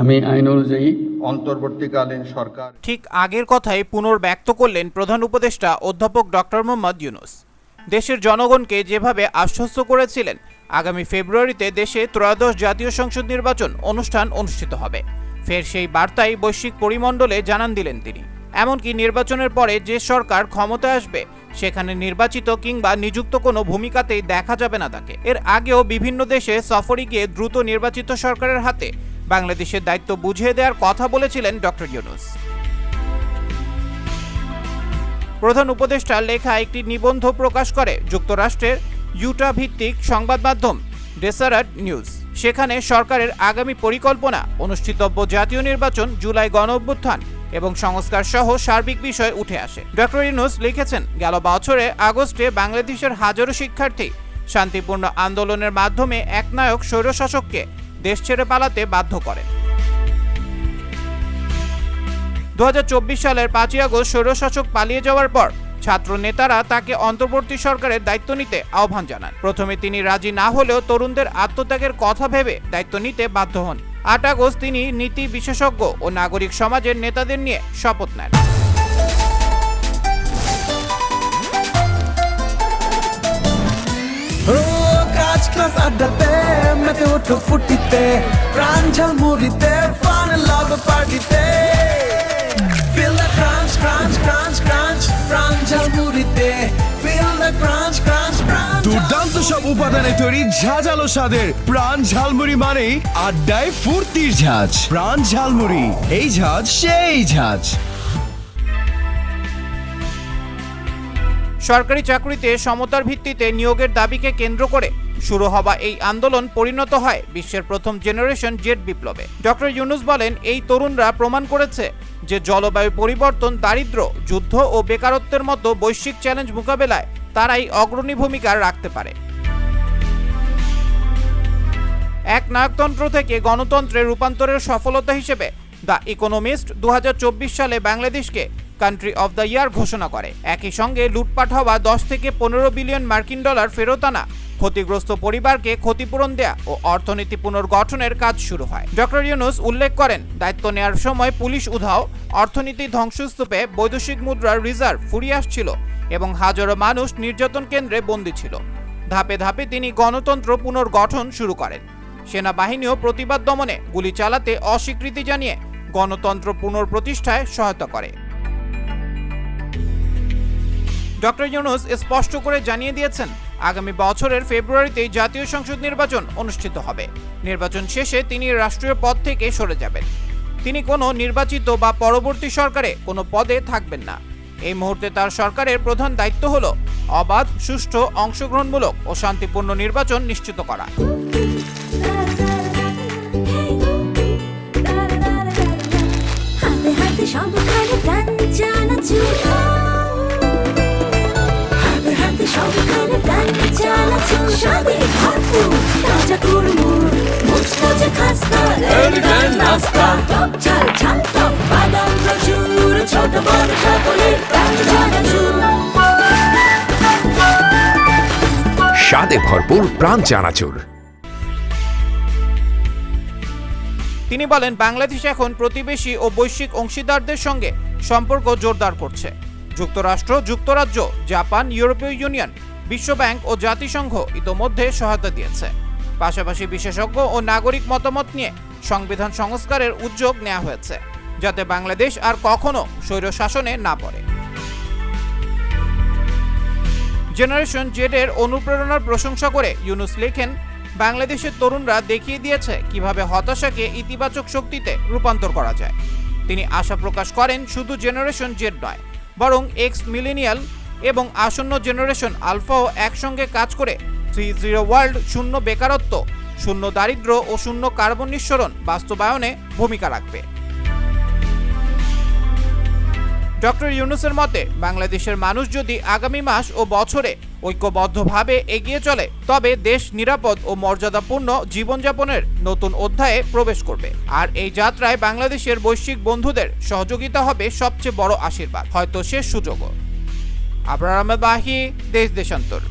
আমি আইন অনুযায়ী অন্তর্বর্তীকালীন সরকার ঠিক আগের কথাই পুনর্ব্যক্ত করলেন প্রধান উপদেষ্টা অধ্যাপক ডক্টর মোহাম্মদ ইউনুস। দেশের জনগণকে যেভাবে আশ্বস্ত করেছিলেন আগামী ফেব্রুয়ারিতে দেশে ত্রয়োদশ জাতীয় সংসদ নির্বাচন অনুষ্ঠান অনুষ্ঠিত হবে। ফের সেই বার্তাই বৈশ্বিক পরিমণ্ডলে জানান দিলেন তিনি। এমনকি নির্বাচনের পরে যে সরকার ক্ষমতায় আসবে সেখানে নির্বাচিত কিংবা নিযুক্ত কোনো ভূমিকাতেই দেখা যাবে না তাকে। এর আগেও বিভিন্ন দেশে সফরে গিয়ে দ্রুত নির্বাচিত সরকারের হাতে বাংলাদেশের দায়িত্ব বুঝিয়ে দেওয়ার কথা বলেছিলেন ডক্টর ইউনুস। প্রধান উপদেষ্টার লেখা একটি নিবন্ধ প্রকাশ করে যুক্তরাষ্ট্রের ইউটা ভিত্তিক সংবাদ মাধ্যম ডেসারাট নিউজ। সেখানে সরকারের আগামী পরিকল্পনা, অনুষ্ঠিতব্য জাতীয় নির্বাচন, জুলাই গণ অভ্যুত্থান এবং সংস্কার সহ সার্বিক বিষয় উঠে আসে। ডক্টর ইউনুস লিখেছেন, গেল বছরে আগস্টে বাংলাদেশের হাজারো শিক্ষার্থী শান্তিপূর্ণ আন্দোলনের মাধ্যমে একনায়ক স্বৈরশাসককে দেশ ছেড়ে পালাতে বাধ্য করেন। দুহাজার চব্বিশ সালের পাঁচই আগস্ট স্বৈরশাসক পালিয়ে যাওয়ার পর ছাত্র নেতারা তাকে অন্তর্বর্তী সরকারের দায়িত্ব নিতে আহ্বান জানান। প্রথমে তিনি রাজি না হলেও তরুণদের আত্মত্যাগের কথা ভেবে দায়িত্ব নিতে বাধ্য হন। আট আগস্ট তিনি নীতি বিশেষজ্ঞ ও নাগরিক সমাজের নেতাদের নিয়ে শপথ নেন। ও ওঠো ফুটিতে প্রাণ ঝালমুড়িতে ফান লাভ পার্টিতে। Feel the crunch, crunch, crunch, crunch প্রাণ ঝালমুড়িতে Feel the crunch, crunch, crunch দুর্দান্ত সব উপাদানে তৈরি ঝাঁঝালো স্বাদের প্রাণ ঝালমুড়ি মানেই আড্ডায় ফুর্তির ঝাঁজ। প্রাণ ঝালমুড়ি এই ঝাঁজ সেই ঝাঁজ। সরকারি চাকরিতে সমতার ভিত্তিতে নিয়োগের দাবিকে কেন্দ্র করে শুরু হওয়া এই আন্দোলন পরিণত হয় বিশ্বের প্রথম জেনারেশন জেট বিপ্লবে। ডক্টর ইউনুস বলেন, এই তরুণরা প্রমাণ করেছে যে জলবায়ু পরিবর্তন দারিদ্র্য যুদ্ধ ও বেকারত্বের মতো বৈশ্বিক চ্যালেঞ্জ মোকাবেলায় তারাই অগ্রণী ভূমিকা রাখতে পারে। এক নায়কতন্ত্র থেকে গণতন্ত্রে রূপান্তরের সফলতা হিসেবে দ্য ইকোনমিস্ট দু হাজার চব্বিশ সালে বাংলাদেশকে কান্ট্রি অফ দ্য ইয়ার ঘোষণা করে। একই সঙ্গে লুটপাট হওয়া দশ থেকে পনেরো বিলিয়ন মার্কিন ডলার ফেরত আনা, ক্ষতিগ্রস্ত পরিবারকে ক্ষতিপূরণ দেয়া ও অর্থনীতি পুনর্গঠনের কাজ শুরু হয়। ডক্টর ইউনুস উল্লেখ করেন, দায়িত্ব নেওয়ার সময় পুলিশ উধাও অর্থনীতি ধ্বংসস্তূপে বৈদেশিক মুদ্রার রিজার্ভ ফুরিয়ে আসছিল এবং হাজারো মানুষ নির্যাতন কেন্দ্রে বন্দী ছিল। ধাপে ধাপে তিনি গণতন্ত্র পুনর্গঠন শুরু করেন। সেনাবাহিনীও প্রতিবাদ দমনে গুলি চালাতে অস্বীকৃতি জানিয়ে গণতন্ত্র পুনর্প্রতিষ্ঠায় সহায়তা করে। ডক্টর ইউনুস স্পষ্ট করে জানিয়ে দিয়েছেন, আগামী বছরের ফেব্রুয়ারিতেই জাতীয় সংসদ নির্বাচন অনুষ্ঠিত হবে। নির্বাচন শেষে তিনি রাষ্ট্রীয় পদ থেকে সরে যাবেন। তিনি কোনো নির্বাচিত বা পরবর্তী সরকারে কোনো পদে থাকবেন না। এই মুহূর্তে তার সরকারের প্রধান দায়িত্ব হল অবাধ, সুষ্ঠু, অংশগ্রহণমূলক ও শান্তিপূর্ণ নির্বাচন নিশ্চিত করা। স্বাদে ভরপুর তাজা মুচমুচে খাস্তা এলিগান নাস্তা টক ঝাল ঝাল টক বাদাম প্রচুর ছোট বড় সকলের প্রাণ স্বাদে ভরপুর প্রাণ চানাচুর। তিনি বলেন বাংলাদেশ এখন প্রতিবেশী ও বৈশ্বিক অংশীদারদের সঙ্গে সম্পর্ক জোরদার করছে। যুক্তরাষ্ট্র যুক্তরাজ্য জাপান ইউরোপীয় ইউনিয়ন বিশ্বব্যাংক ও জাতিসংঘ ইতোমধ্যে সহায়তা দিয়েছে। পাশাপাশি বিশেষজ্ঞ ও নাগরিক মতামত নিয়ে সংবিধান সংস্কারের উদ্যোগ নেওয়া হয়েছে, যাতে বাংলাদেশ আর কখনো স্বৈর শাসনে না পড়ে। জেনারেশন জেডের অনুপ্রেরণার প্রশংসা করে ইউনুস লেখেন, বাংলাদেশের তরুণরা দেখিয়ে দিয়েছে কীভাবে হতাশাকে ইতিবাচক শক্তিতে রূপান্তর করা যায়। তিনি আশা প্রকাশ করেন, শুধু জেনারেশন জেড নয়, বরং এক্স মিলেনিয়াল এবং আসন্ন জেনারেশন আলফাও একসঙ্গে কাজ করে থ্রি জিরো ওয়ার্ল্ড শূন্য বেকারত্ব, শূন্য দারিদ্র্য ও শূন্য কার্বন নিঃসরণ বাস্তবায়নে ভূমিকা রাখবে। ডক্টর ইউনুসের মতে, বাংলাদেশের মানুষ যদি আগামী মাস ও বছরে ঐক্যবদ্ধভাবে এগিয়ে চলে, তবে দেশ নিরাপদ ও মর্যাদাপূর্ণ জীবনযাপনের নতুন অধ্যায়ে প্রবেশ করবে। আর এই যাত্রায় বাংলাদেশের বৈশ্বিক বন্ধুদের সহযোগিতা হবে সবচেয়ে বড় আশীর্বাদ। হয়তো শেষ সুযোগও। আবরার আহমেদ বাহি দেশ দেশান্তর।